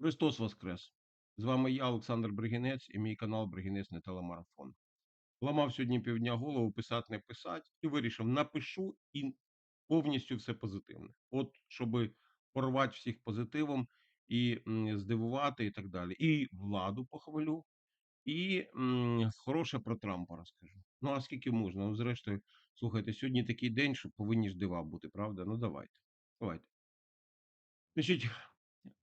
Христос Воскрес! З вами я, Олександр Бригінець, і мій канал Бригінець не телемарафон. Ламав сьогодні півдня голову, писати, не писати, і вирішив, напишу і повністю все позитивне. От, щоб порвати всіх позитивом і здивувати, і так далі. І владу похвалю, і хороше про Трампа розкажу. Ну, а скільки можна? Ну, зрештою, слухайте, сьогодні такий день, що повинні ж дива бути, правда? Ну, давайте. Давайте. Значить,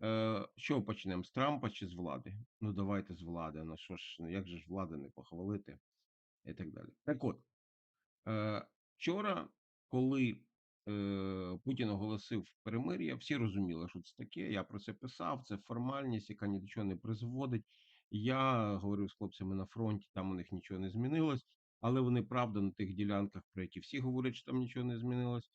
Е, з чого почнемо? З Трампа чи з влади? Ну, давайте з влади. Ну що ж, ну як же ж влади не похвалити і так далі. Так от, е, вчора, коли е, Путін оголосив перемир'я, всі розуміли, що це таке. Я про це писав. Це формальність, яка ні до чого не призводить. Я говорив з хлопцями на фронті, там у них нічого не змінилось, але вони правда на тих ділянках, про які всі говорять, що там нічого не змінилось.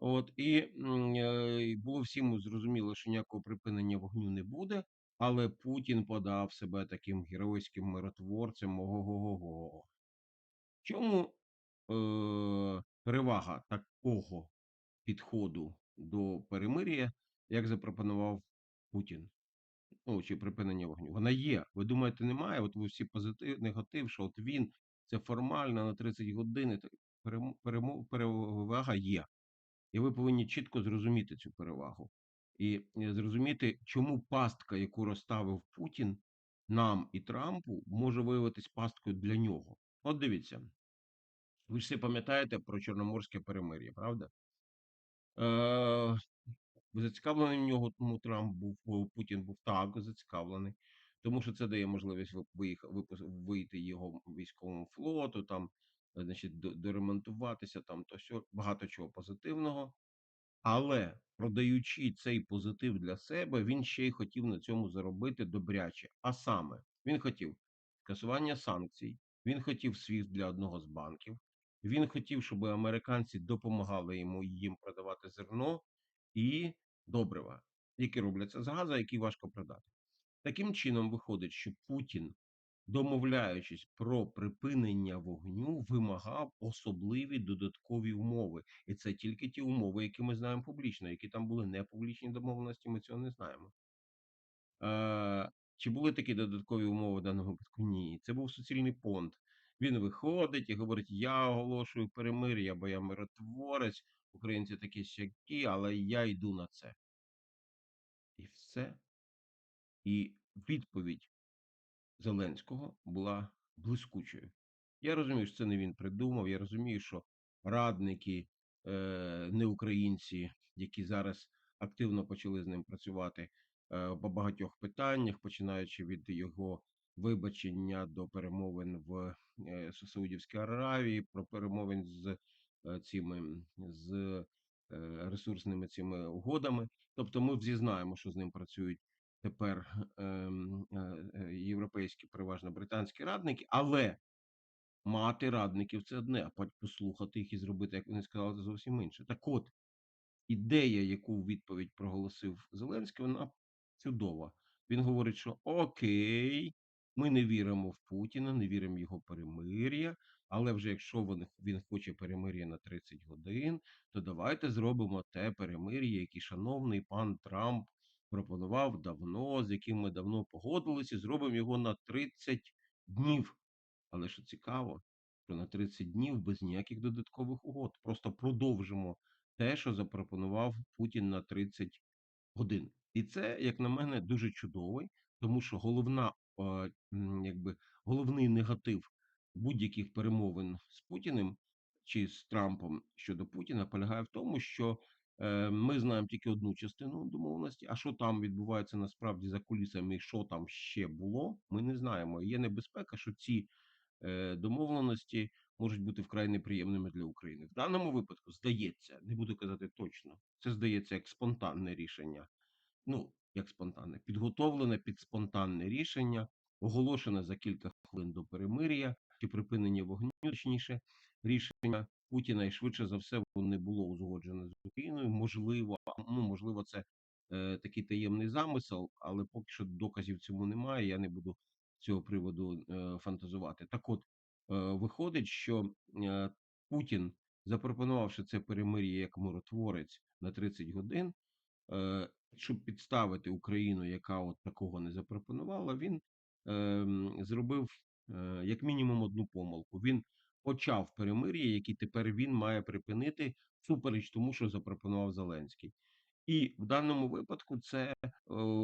От і е, було всім зрозуміло, що ніякого припинення вогню не буде, але Путін подав себе таким геройським миротворцем. Ого-го-го. Чому е, перевага такого підходу до перемир'я, як запропонував Путін? Ну, чи припинення вогню? Вона є. Ви думаєте, немає? От ви всі позитив, негатив, що от він це формально на 30 годин. перевага є. І ви повинні чітко зрозуміти цю перевагу і е, зрозуміти, чому пастка, яку розставив Путін нам і Трампу, може виявитись пасткою для нього. От дивіться, ви ж всі пам'ятаєте про Чорноморське перемир'я, правда? Е, зацікавлений в нього, тому Трамп був Путін був так зацікавлений, тому що це дає можливість ви- виїх- вийти його військовому флоту, там, значить, доремонтуватися, там то все, багато чого позитивного. Але продаючи цей позитив для себе, він ще й хотів на цьому заробити добряче. А саме, він хотів скасування санкцій, він хотів світ для одного з банків, він хотів, щоб американці допомагали йому їм продавати зерно і добрива, які робляться з газу, які важко продати. Таким чином виходить, що Путін, домовляючись про припинення вогню, вимагав особливі додаткові умови. І це тільки ті умови, які ми знаємо публічно, які там були не публічні домовленості, ми цього не знаємо. Е, чи були такі додаткові умови в даному випадку? Ні. Це був суцільний понт. Він виходить і говорить: Я оголошую перемир'я, бо я миротворець, українці такі сякі, але я йду на це. І все. І відповідь Зеленського була блискучою. Я розумію, що це не він придумав. Я розумію, що радники, е, не українці, які зараз активно почали з ним працювати е, по багатьох питаннях, починаючи від його вибачення до перемовин в е, Саудівській Аравії, про перемовин з е, цими з е, ресурсними цими угодами. Тобто, ми всі знаємо, що з ним працюють тепер ем, е, е, європейські, переважно британські радники, але мати радників це одне, а послухати їх і зробити, як вони сказали, це зовсім інше. Так от, ідея, яку в відповідь проголосив Зеленський, вона чудова. Він говорить, що окей, ми не віримо в Путіна, не віримо в його перемир'я, але вже якщо він, він хоче перемир'я на 30 годин, то давайте зробимо те перемир'я, яке шановний пан Трамп пропонував давно, з яким ми давно погодилися, зробимо його на 30 днів. Але що цікаво, що на 30 днів без ніяких додаткових угод. Просто продовжимо те, що запропонував Путін на 30 годин. І це, як на мене, дуже чудовий, тому що головна, якби головний негатив будь-яких перемовин з Путіним чи з Трампом щодо Путіна полягає в тому, що ми знаємо тільки одну частину домовленості, а що там відбувається насправді за кулісами, і що там ще було, ми не знаємо. Є небезпека, що ці е, домовленості можуть бути вкрай неприємними для України. В даному випадку здається, не буду казати точно, це здається як спонтанне рішення. Ну, як спонтанне, підготовлене під спонтанне рішення, оголошене за кілька хвилин до перемир'я чи припинення вогню, точніше, рішення Путіна, і швидше за все, воно не було узгоджене з Україною. Можливо, ну можливо, це е, такий таємний замисел, але поки що доказів цьому немає. Я не буду з цього приводу е, фантазувати. Так, от е, виходить, що е, Путін, запропонувавши це перемир'я як миротворець на 30 годин. е, щоб підставити Україну, яка от такого не запропонувала, він ем, зробив е, як мінімум одну помилку. Він почав перемир'я, яке тепер він має припинити всупереч тому, що запропонував Зеленський. І в даному випадку це е,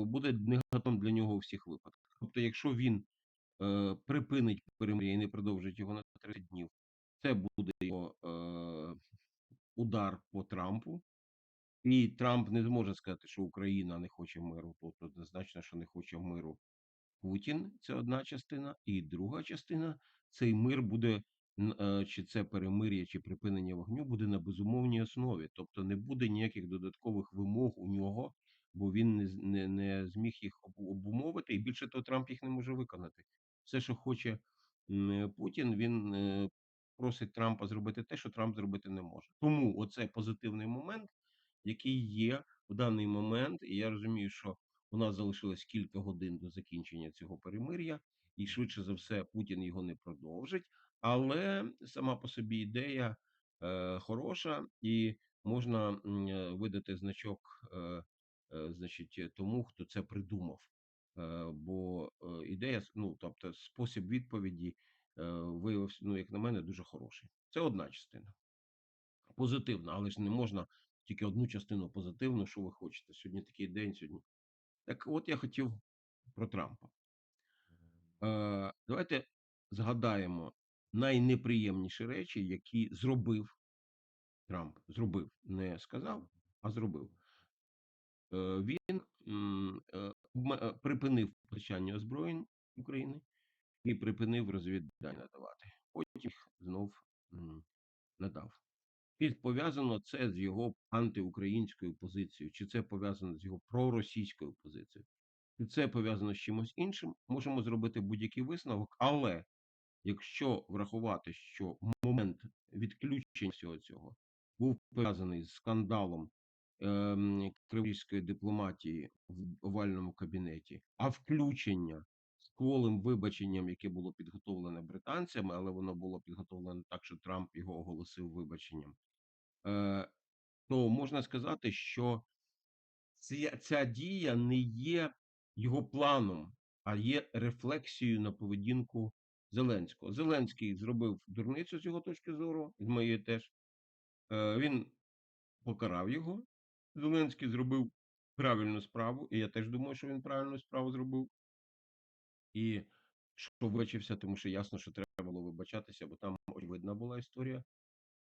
буде негативом для нього у всіх випадках. Тобто, якщо він е, припинить перемир'я і не продовжить його на 30 днів, це буде його е, удар по Трампу. І Трамп не зможе сказати, що Україна не хоче миру. Тут однозначно, що не хоче миру Путін. Це одна частина, і друга частина цей мир буде чи це перемир'я, чи припинення вогню буде на безумовній основі. Тобто не буде ніяких додаткових вимог у нього, бо він не, не, не зміг їх обумовити, і більше того, Трамп їх не може виконати. Все, що хоче е, Путін, він е, просить Трампа зробити те, що Трамп зробити не може. Тому оце позитивний момент який є в даний момент. І я розумію, що у нас залишилось кілька годин до закінчення цього перемир'я, і швидше за все Путін його не продовжить. Але сама по собі ідея е, хороша, і можна м, е, видати значок, е, е, значить, тому, хто це придумав. Е, бо е, ідея, ну тобто, спосіб відповіді е, виявився, ну як на мене, дуже хороший. Це одна частина позитивна, але ж не можна тільки одну частину позитивну, що ви хочете. Сьогодні такий день, сьогодні. Так от я хотів про Трампа. Е, давайте згадаємо найнеприємніші речі, які зробив Трамп. Зробив, не сказав, а зробив. Е, він е, е, припинив постачання озброєнь України і припинив розвіддання надавати. Потім їх знов надав. І пов'язано це з його антиукраїнською позицією, чи це пов'язано з його проросійською позицією, чи це пов'язано з чимось іншим, можемо зробити будь-який висновок, але якщо врахувати, що момент відключення всього цього був пов'язаний з скандалом ем, кривійської дипломатії в овальному кабінеті, а включення з кволим вибаченням, яке було підготовлене британцями, але воно було підготовлене так, що Трамп його оголосив вибаченням е, то можна сказати, що ця, ця дія не є його планом, а є рефлексією на поведінку Зеленського. Зеленський зробив дурницю з його точки зору, з моєї теж. Е, він покарав його. Зеленський зробив правильну справу, і я теж думаю, що він правильну справу зробив. І що вибачився, тому що ясно, що треба було вибачатися, бо там очевидна була історія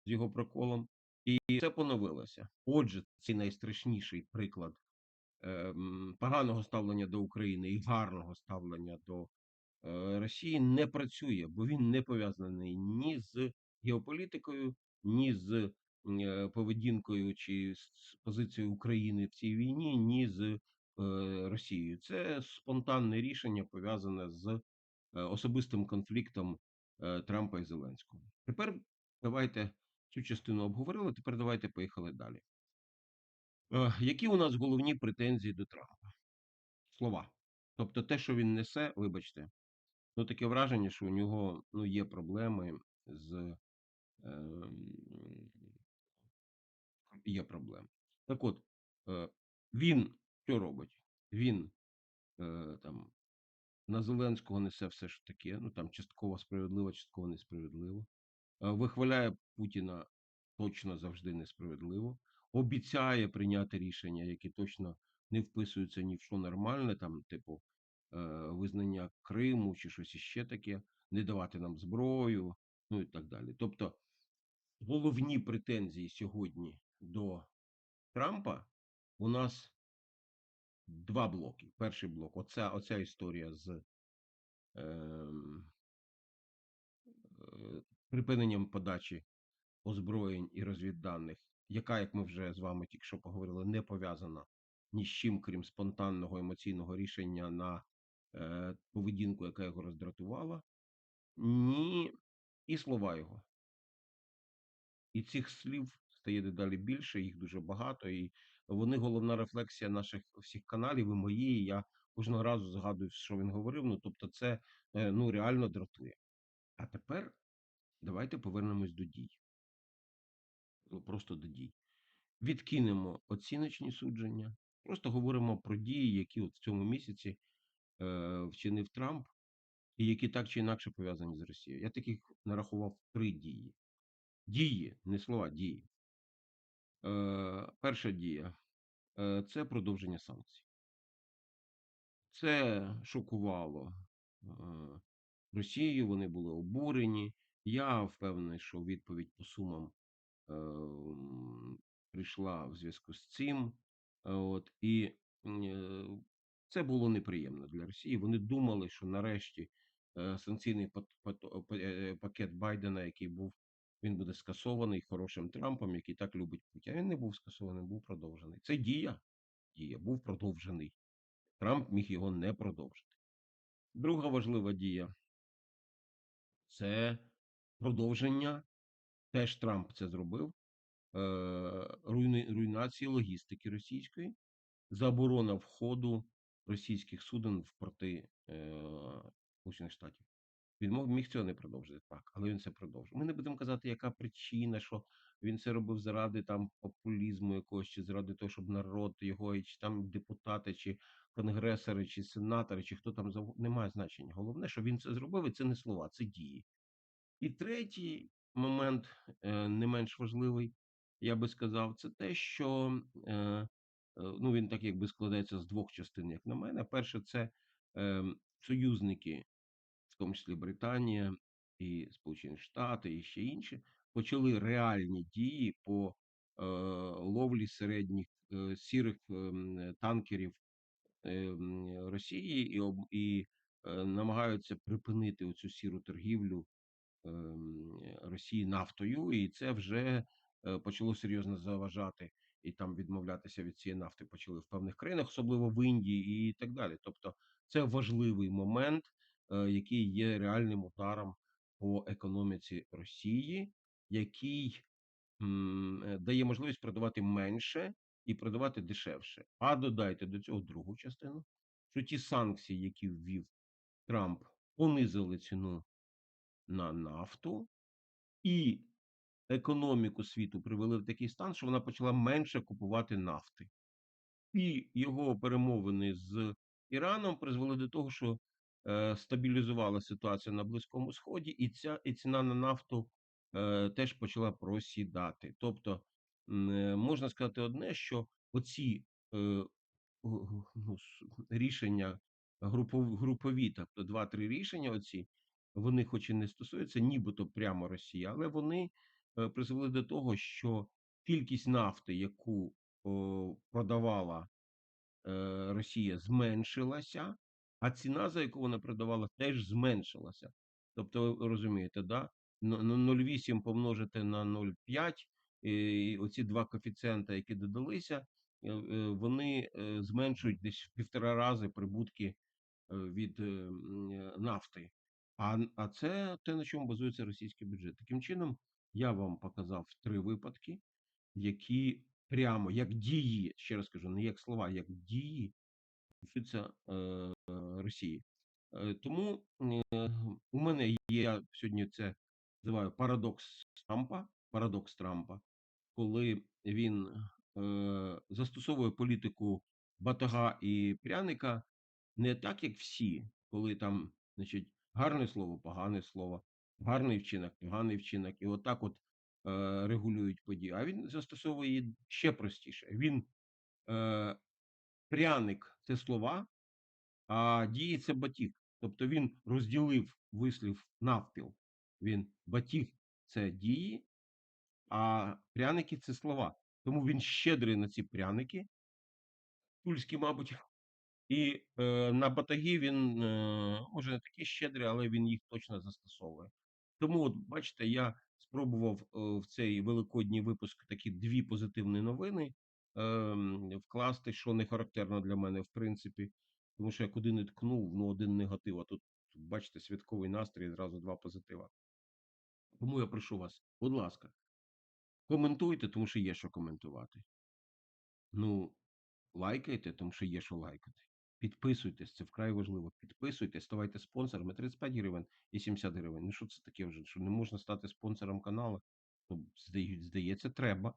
з його проколом. І це поновилося. Отже, це найстрашніший приклад ем, поганого ставлення до України і гарного ставлення до Росії не працює, бо він не пов'язаний ні з геополітикою, ні з е, поведінкою чи з позицією України в цій війні, ні з е, Росією. Це спонтанне рішення пов'язане з е, особистим конфліктом е, Трампа і Зеленського. Тепер давайте цю частину обговорили. Тепер давайте поїхали далі. Е, які у нас головні претензії до Трампа? Слова. Тобто, те, що він несе, вибачте, ну таке враження, що у нього ну, є проблеми з ем, є проблеми. Так от, е, він що робить? Він е, там на Зеленського несе все ж таке, ну там частково справедливо, частково несправедливо. Е, Вихваляє Путіна точно завжди несправедливо. Обіцяє прийняти рішення, які точно не вписуються ні в що нормальне, там, типу, е, визнання Криму чи щось іще таке, не давати нам зброю, ну і так далі. Тобто головні претензії сьогодні до Трампа у нас два блоки. Перший блок оця, оця історія з ем, е, припиненням подачі озброєнь і розвідданих, яка, як ми вже з вами тільки що поговорили, не пов'язана ні з чим, крім спонтанного емоційного рішення на е, поведінку, яка його роздратувала, ні і слова його. І цих слів стає дедалі більше, їх дуже багато, і вони головна рефлексія наших всіх каналів і моєї. Я кожного разу згадую, що він говорив. Ну тобто, це е, ну реально дратує. А тепер давайте повернемось до дій. Ну, просто до дій. Відкинемо оціночні судження Просто говоримо про дії, які от в цьому місяці е, вчинив Трамп, і які так чи інакше пов'язані з Росією. Я таких нарахував три дії. Дії, не слова, дії. Е, перша дія е, це продовження санкцій. Це шокувало е, Росію, вони були обурені. Я впевнений, що відповідь по сумам е, прийшла в зв'язку з цим. Е, От, і е, це було неприємно для Росії. Вони думали, що нарешті е, санкційний е, пакет Байдена, який був, він буде скасований хорошим Трампом, який так любить Путін. А Він не був скасований, був продовжений. Це дія. Дія був продовжений. Трамп міг його не продовжити. Друга важлива дія це продовження. Теж Трамп це зробив. е, Руйнації логістики російської, заборона входу російських суден в порти е, Сполучених Штатів. Він міг цього не продовжити так, але він це продовжив. Ми не будемо казати, яка причина, що він це робив заради там популізму якогось, чи заради того, щоб народ його, чи там депутати, чи конгресори, чи сенатори, чи хто там зав... немає значення. Головне, що він це зробив, і це не слова, це дії. І третій момент, е, не менш важливий, я би сказав, це те, що е, ну, він так якби складається з двох частин, як на мене. Перше, це е, союзники, в тому числі Британія і Сполучені Штати, і ще інші, почали реальні дії по е, ловлі середніх е, сірих е, танкерів е, Росії і, об- і е, намагаються припинити оцю сіру торгівлю ем, Росії нафтою, і це вже е, почало серйозно заважати і там відмовлятися від цієї нафти почали в певних країнах, особливо в Індії і так далі. Тобто, це важливий момент, е, який є реальним ударом по економіці Росії, який е, дає можливість продавати менше і продавати дешевше. А додайте до цього другу частину, що ті санкції, які ввів Трамп, понизили ціну на нафту, і економіку світу привели в такий стан, що вона почала менше купувати нафти. І його перемовини з Іраном призвели до того, що е, стабілізувала ситуація на Близькому Сході, і ця і ціна на нафту е, теж почала просідати. Тобто е, можна сказати одне, що оці е, ну, рішення групов, групові, тобто два-три рішення, оці вони, хоч і не стосуються, нібито прямо Росії, але вони призвели до того, що кількість нафти, яку о, продавала е, Росія, зменшилася, а ціна, за яку вона продавала, теж зменшилася. Тобто, ви розумієте, да? Ну, ну, 0,8 помножити на 0,5, і оці два коефіцієнта, які додалися, е, е, вони е, зменшують десь в півтора рази прибутки е, від е, м, е, нафти. А це те, на чому базується російський бюджет. Таким чином, я вам показав три випадки, які прямо як дії, ще раз кажу, не як слова, як дії стосуються е, Росії. Е, тому е, у мене є я сьогодні це називаю парадокс Трампа, парадокс Трампа, коли він е, застосовує політику батога і пряника не так, як всі, коли там, значить, гарне слово, погане слово, гарний вчинок, поганий вчинок, і отак от е, регулюють події. А він застосовує її ще простіше. Він е, пряник це слова, а дії це батіг. Тобто він розділив вислів навпіл. Він батіг це дії, а пряники це слова. Тому він щедрий на ці пряники, тульські, мабуть, і е, на батаги він е, може не такий щедрий, але він їх точно застосовує. Тому, от бачите, я спробував е, в цей великодній випуск такі дві позитивні новини е, вкласти, що не характерно для мене, в принципі, тому що я куди не ткнув, ну один негатив. А тут, бачите, святковий настрій, зразу два позитива. Тому я прошу вас, будь ласка, коментуйте, тому що є що коментувати. Ну, лайкайте, тому що є що лайкати. Підписуйтесь, це вкрай важливо. Підписуйтесь, ставайте спонсорами 35 гривень і 70 гривень. Ну що це таке вже? Що не можна стати спонсором каналу? Ну, здається, треба.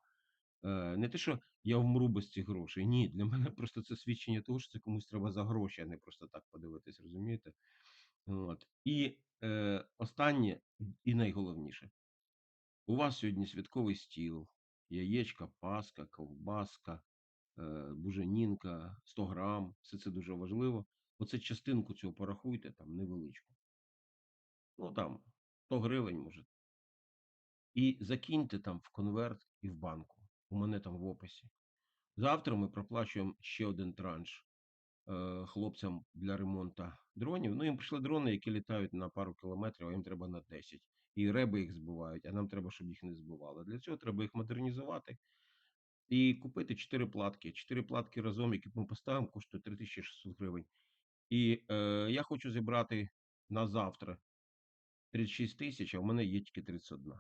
Е, не те, що я вмру без цих грошей. Ні, для мене просто це свідчення того, що це комусь треба за гроші, а не просто так подивитись, розумієте? От. І е, останнє і найголовніше. У вас сьогодні святковий стіл, яєчка, паска, ковбаска, буженінка, 100 грам, все це дуже важливо. Оце частинку цього порахуйте, там невеличку. Ну там 100 гривень, може. І закиньте там в конверт і в банку. У мене там в описі. Завтра ми проплачуємо ще один транш е, хлопцям для ремонту дронів. Ну, їм прийшли дрони, які літають на пару кілометрів, а їм треба на 10. І реби їх збивають, а нам треба, щоб їх не збивали. Для цього треба їх модернізувати і купити 4 платки. 4 платки разом, які ми поставимо, коштує 3600 гривень. І е, я хочу зібрати на завтра 36 тисяч, а в мене є тільки 31.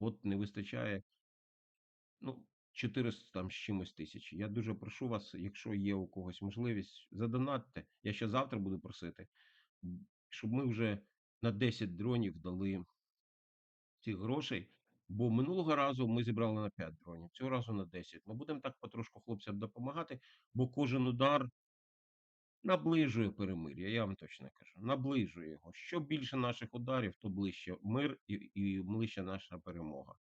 От не вистачає ну, 400 там з чимось тисяч. Я дуже прошу вас, якщо є у когось можливість, задонатьте. Я ще завтра буду просити, щоб ми вже на 10 дронів дали цих грошей. Бо минулого разу ми зібрали на 5 дронів, цього разу на 10. Ми будемо так потрошку хлопцям допомагати, бо кожен удар наближує перемир'я, я вам точно кажу. Наближує його. Що більше наших ударів, то ближче мир і, і ближче наша перемога.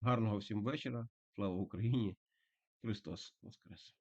Гарного всім вечора. Слава Україні! Христос Воскрес!